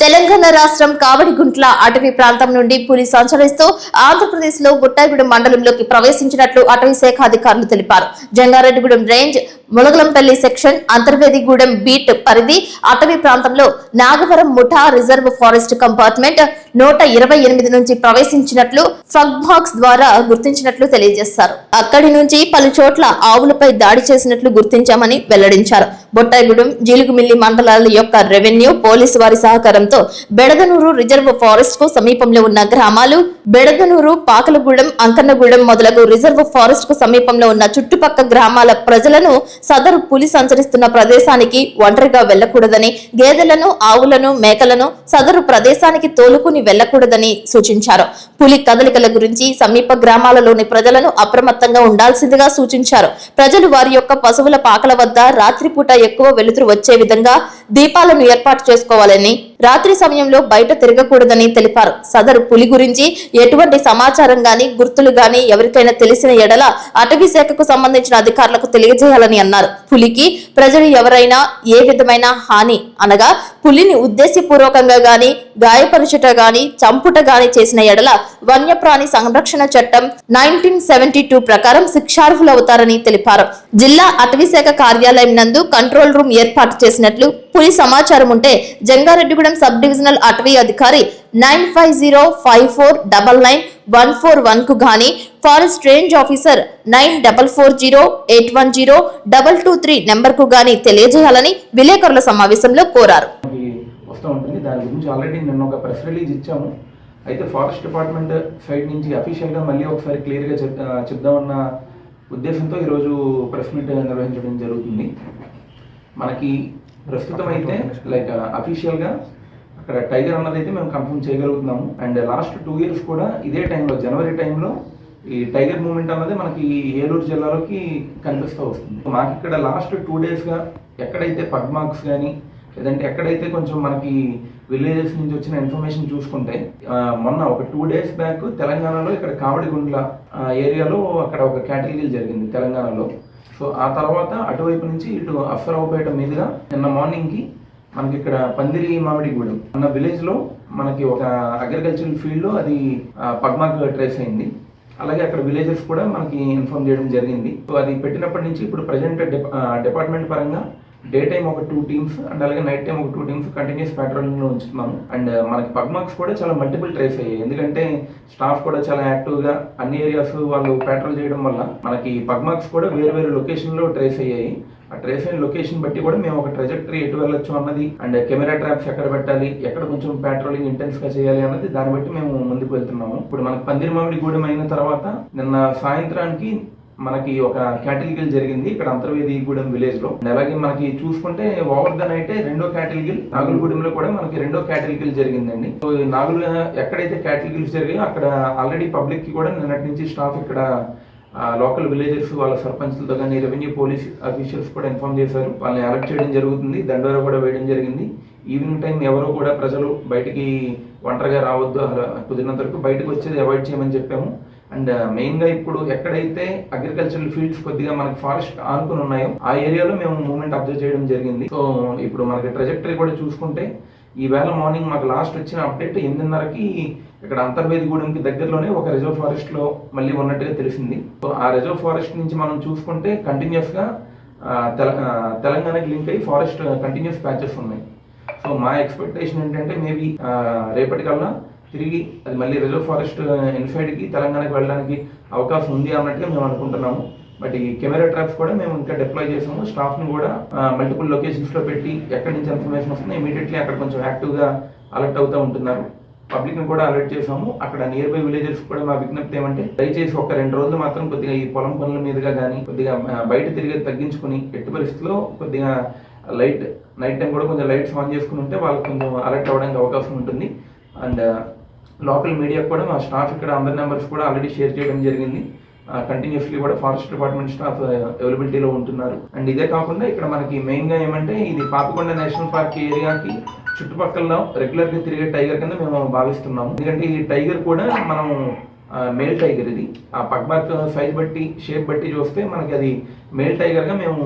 తెలంగాణ రాష్ట్రం కావడిగుంట్ల అటవీ ప్రాంతం నుండి పులి సంచరిస్తూ ఆంధ్రప్రదేశ్లో బుట్టాయిగూడెం మండలంలోకి ప్రవేశించినట్లు అటవీ శాఖ అధికారులు తెలిపారు. Jangareddygudem range Mulagalampalli section Antarvedigudem beat పరిధి అటవీ ప్రాంతంలో నాగవరం ముఠా రిజర్వ్ ఫారెస్ట్ కంపార్ట్మెంట్ నూట ఇరవై ఎనిమిది నుంచి ప్రవేశించినట్లు ఫగ్ బాక్స్ ద్వారా గుర్తించినట్లు తెలియజేశారు. అక్కడి నుంచి పలు చోట్ల ఆవులపై దాడి చేసినట్లు గుర్తించామని వెల్లడించారు. బొట్టాయిగూడెం జీలుగుమిల్లి మండలాల యొక్క రెవెన్యూ పోలీసు వారి సహకారంతో బెడగనూరు రిజర్వ్ ఫారెస్ట్కు సమీపంలో ఉన్న గ్రామాలు బెడగనూరు పాకలగూడెం అంకన్నగూడెం మొదలగు రిజర్వ్ ఫారెస్ట్కు సమీపంలో ఉన్న చుట్టుపక్క గ్రామాల ప్రజలను సదరు పులి సంచరిస్తున్న ప్రదేశానికి ఒంటరిగా వెళ్ళకూడదని గేదెలను ఆవులను మేకలను సదరు ప్రదేశానికి తోలుకుని వెళ్ళకూడదని సూచించారు. పులి కదలికల గురించి సమీప గ్రామాలలోని ప్రజలను అప్రమత్తంగా ఉండాల్సిందిగా సూచించారు. ప్రజలు వారి యొక్క పశువుల పాకల వద్ద రాత్రిపూట ఎక్కువ వెలుతురు వచ్చే విధంగా దీపాలను ఏర్పాటు చేసుకోవాలని రాత్రి సమయంలో బయట తిరగకూడదని తెలిపారు. సదరు పులి గురించి ఎటువంటి సమాచారం గాని గుర్తులు గాని ఎవరికైనా తెలిసిన ఎడల అటవీ శాఖకు సంబంధించిన అధికారులకు తెలియజేయాలని అన్నారు. పులికి ప్రజలు ఎవరైనా ఏ విధమైన హాని అనగా పులిని ఉద్దేశపూర్వకంగా గాని గాయపరచుట గాని చంపుట గాని చేసిన ఎడల వన్యప్రాణి సంరక్షణ చట్టం నైన్టీన్ సెవెంటీ టూ ప్రకారం శిక్షార్హులవుతారని తెలిపారు. జిల్లా అటవీ శాఖ కార్యాలయం నందు కంట్రోల్ రూమ్ ఏర్పాటు చేసినట్లు పులి సమాచారం ఉంటే జంగారెడ్డిగూడెం సబ్ డివిజనల్ అటవీ అధికారి nine five zero five four double nine one four వన్కు గాని forest range officer nine double four zero eight one zero double two three నెంబర్కు గాని తెలియజేయాలని విలేకరుల సమావేశంలో కోరారు. దాని గురించి ఆల్రెడీ నిన్న ఒక ప్రెస్ రిలీజ్ ఇచ్చాము. అయితే ఫారెస్ట్ డిపార్ట్మెంట్ సైడ్ నుంచి అఫీషియల్గా మళ్ళీ ఒకసారి క్లియర్గా చెప్ చెప్దామన్న ఉద్దేశంతో ఈరోజు ప్రెస్ మీట్ నిర్వహించడం జరుగుతుంది. మనకి ప్రస్తుతం అయితే లైక్ అఫీషియల్గా uh, అక్కడ టైగర్ అన్నది అయితే మేము కన్ఫర్మ్ చేయగలుగుతున్నాము. అండ్ లాస్ట్ టూ ఇయర్స్ కూడా ఇదే టైంలో జనవరి టైంలో ఈ టైగర్ మూమెంట్ అన్నది మనకి ఏలూరు జిల్లాలోకి కనిపిస్తూ వస్తుంది. మాకు ఇక్కడ లాస్ట్ టూ డేస్గా ఎక్కడైతే పగ్మార్క్స్ కానీ లేదంటే ఎక్కడైతే కొంచెం మనకి విలేజెస్ నుంచి వచ్చిన ఇన్ఫర్మేషన్ చూసుకుంటే మొన్న ఒక టూ డేస్ బ్యాక్ తెలంగాణలో ఇక్కడ కావడిగుండ్ల ఏరియాలో అక్కడ ఒక క్యాటగిరీ జరిగింది తెలంగాణలో. సో ఆ తర్వాత అటువైపు నుంచి ఇటు అఫ్సరావుపేట మీదుగా నిన్న మార్నింగ్కి మనకి ఇక్కడ పందిరి మామిడిగూడెం అన్న విలేజ్లో మనకి ఒక అగ్రికల్చరల్ ఫీల్డ్లో అది పగ్మాక్ ట్రేస్ అయింది. అలాగే అక్కడ విలేజెస్ కూడా మనకి ఇన్ఫార్మ్ చేయడం జరిగింది. సో అది పెట్టినప్పటి నుంచి ఇప్పుడు ప్రజెంట్ డిపార్ట్మెంట్ పరంగా డే టైం ఒక టూ టీమ్స్ అండ్ అలాగే నైట్ టైం ఒక టూ టీమ్స్ కంటిన్యూస్ ప్యాట్రోలింగ్లో ఉంచుతున్నాము. అండ్ uh, మనకి పగ్మార్క్స్ కూడా చాలా మల్టిపుల్ ట్రేస్ అయ్యాయి. ఎందుకంటే స్టాఫ్ కూడా చాలా యాక్టివ్గా అన్ని ఏరియాస్ వాళ్ళు ప్యాట్రోల్ చేయడం వల్ల మనకి పగ్మార్క్స్ కూడా వేరు వేరు లొకేషన్లో ట్రేస్ అయ్యాయి. ఆ ట్రేస్ అయిన లొకేషన్ బట్టి కూడా మేము ఒక ట్రెజెక్టరీ ఎటు వెళ్ళొచ్చు అన్నది అండ్ కెమెరా ట్రాప్స్ ఎక్కడ పెట్టాలి ఎక్కడ కొంచెం ప్యాట్రోలింగ్ ఇంటెన్స్గా చేయాలి అన్నది దాన్ని బట్టి మేము ముందుకు వెళ్తున్నాము. ఇప్పుడు మనకి పందిరి మామిడి గూడెం అయిన తర్వాత నిన్న సాయంత్రానికి మనకి ఒక క్యాటిల్ జరిగింది. ఇక్కడ అంతర్వేదిగూడెం విలేజ్లో అలాగే మనకి చూసుకుంటే ఓవర్ దన్ అయితే రెండో క్యాటిల్ నాగులగూడెంలో కూడా మనకి రెండో క్యాటిల్ జరిగిందండి. సో నాగులు ఎక్కడైతే క్యాటిల్ జరిగాయో అక్కడ ఆల్రెడీ పబ్లిక్కి కూడా నిన్నటి నుంచి స్టాఫ్ ఇక్కడ లోకల్ విలేజర్స్ వాళ్ళ సర్పంచ్లతో కానీ రెవెన్యూ పోలీస్ అఫీషియల్స్ కూడా ఇన్ఫార్మ్ చేశారు. వాళ్ళని అలర్ట్ చేయడం జరుగుతుంది. దండోరా కూడా వేయడం జరిగింది. ఈవినింగ్ టైం ఎవరు కూడా ప్రజలు బయటికి ఒంటరిగా రావద్దు అలా కుదిరినంత వరకు బయటకు వచ్చేది అవాయిడ్ చేయమని చెప్పాము. అండ్ uh, మెయిన్గా ఇప్పుడు ఎక్కడైతే అగ్రికల్చరల్ ఫీల్డ్స్ కొద్దిగా మనకి ఫారెస్ట్ ఆనుకుని ఉన్నాయో ఆ ఏరియాలో మేము మూమెంట్ అబ్జర్వ్ చేయడం జరిగింది. సో ఇప్పుడు మనకి ట్రజెక్టరీ కూడా చూసుకుంటే ఈ వేళ మార్నింగ్ మాకు లాస్ట్ వచ్చిన అప్డేట్ ఎనిమిదిన్నరకి ఇక్కడ అంతర్వేదిగూడెంకి దగ్గరలోనే ఒక రిజర్వ్ ఫారెస్ట్లో మళ్ళీ ఉన్నట్టుగా తెలిసింది. సో ఆ రిజర్వ్ ఫారెస్ట్ నుంచి మనం చూసుకుంటే కంటిన్యూస్గా తెల- తెలంగాణకి లింక్ అయ్యి ఫారెస్ట్ కంటిన్యూస్ ప్యాచెస్ ఉన్నాయి. సో మా ఎక్స్పెక్టేషన్ ఏంటంటే మేబీ రేపటికల్లా తిరిగి అది మళ్ళీ రిజర్వ్ ఫారెస్ట్ ఇన్సైడ్కి తెలంగాణకి వెళ్ళడానికి అవకాశం ఉంది అన్నట్టుగా మేము అనుకుంటున్నాము. బట్ ఈ కెమెరా ట్రాప్స్ కూడా మేము ఇంకా డిప్లాయ్ చేసాము. స్టాఫ్ని కూడా మల్టిపుల్ లొకేషన్స్లో పెట్టి ఎక్కడి నుంచి ఇన్ఫర్మేషన్ వస్తుందో ఇమీడియట్లీ అక్కడ కొంచెం యాక్టివ్గా అలర్ట్ అవుతూ ఉంటున్నారు. పబ్లిక్ని కూడా అలర్ట్ చేసాము. అక్కడ నియర్ బై విలేజెస్ కూడా మా విజ్ఞప్తి ఏమంటే దయచేసి ఒక రెండు రోజులు మాత్రం కొద్దిగా ఈ పొలం పనుల మీదుగా కానీ కొద్దిగా బయట తిరిగి తగ్గించుకుని ఎట్టి పరిస్థితుల్లో కొద్దిగా లైట్ నైట్ టైం కూడా కొంచెం లైట్స్ ఆన్ చేసుకుని ఉంటే వాళ్ళకి కొంచెం అలర్ట్ అవ్వడానికి అవకాశం ఉంటుంది. అండ్ లోకల్ మీడియా కూడా మా స్టాఫ్ ఇక్కడ అందరి నెంబర్స్ కూడా ఆల్రెడీ షేర్ చేయడం జరిగింది. కంటిన్యూస్లీ కూడా ఫారెస్ట్ డిపార్ట్మెంట్ స్టాఫ్ అవైలబిలిటీలో ఉంటున్నారు. అండ్ ఇదే కాకుండా ఇక్కడ మనకి మెయిన్గా ఏమంటే ఇది పాపకొండ నేషనల్ పార్క్ ఏరియాకి చుట్టుపక్కల రెగ్యులర్గా తిరిగే టైగర్ కింద మేము భావిస్తున్నాము. ఎందుకంటే ఈ టైగర్ కూడా మనం మేల్ టైగర్ ఇది. ఆ పట్మార్క్ సైజ్ బట్టి షేప్ బట్టి చూస్తే మనకి అది మేల్ టైగర్గా మేము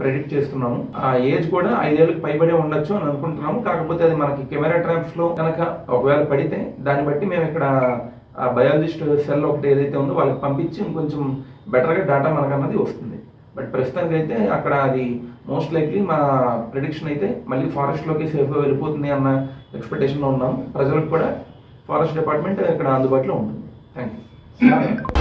ప్రెడిక్ట్ చేస్తున్నాము. ఆ ఏజ్ కూడా ఐదేళ్ళకి పైబడే ఉండొచ్చు అని అనుకుంటున్నాము. కాకపోతే అది మనకి కెమెరా ట్రాప్స్లో కనుక ఒకవేళ పడితే దాన్ని బట్టి మేము ఇక్కడ ఆ బయాలజిస్ట్ సెల్ ఒకటి ఏదైతే ఉందో వాళ్ళకి పంపించి ఇంకొంచెం బెటర్గా డేటా మనకు అన్నది వస్తుంది. బట్ ప్రస్తుతానికి అయితే అక్కడ అది మోస్ట్ లైక్లీ మా ప్రిడిక్షన్ అయితే మళ్ళీ ఫారెస్ట్లోకి సేఫ్గా వెళ్ళిపోతుంది అన్న ఎక్స్పెక్టేషన్లో ఉన్నాము. ప్రజలకు కూడా ఫారెస్ట్ డిపార్ట్మెంట్ ఇక్కడ అందుబాటులో ఉంటుంది. 哎い、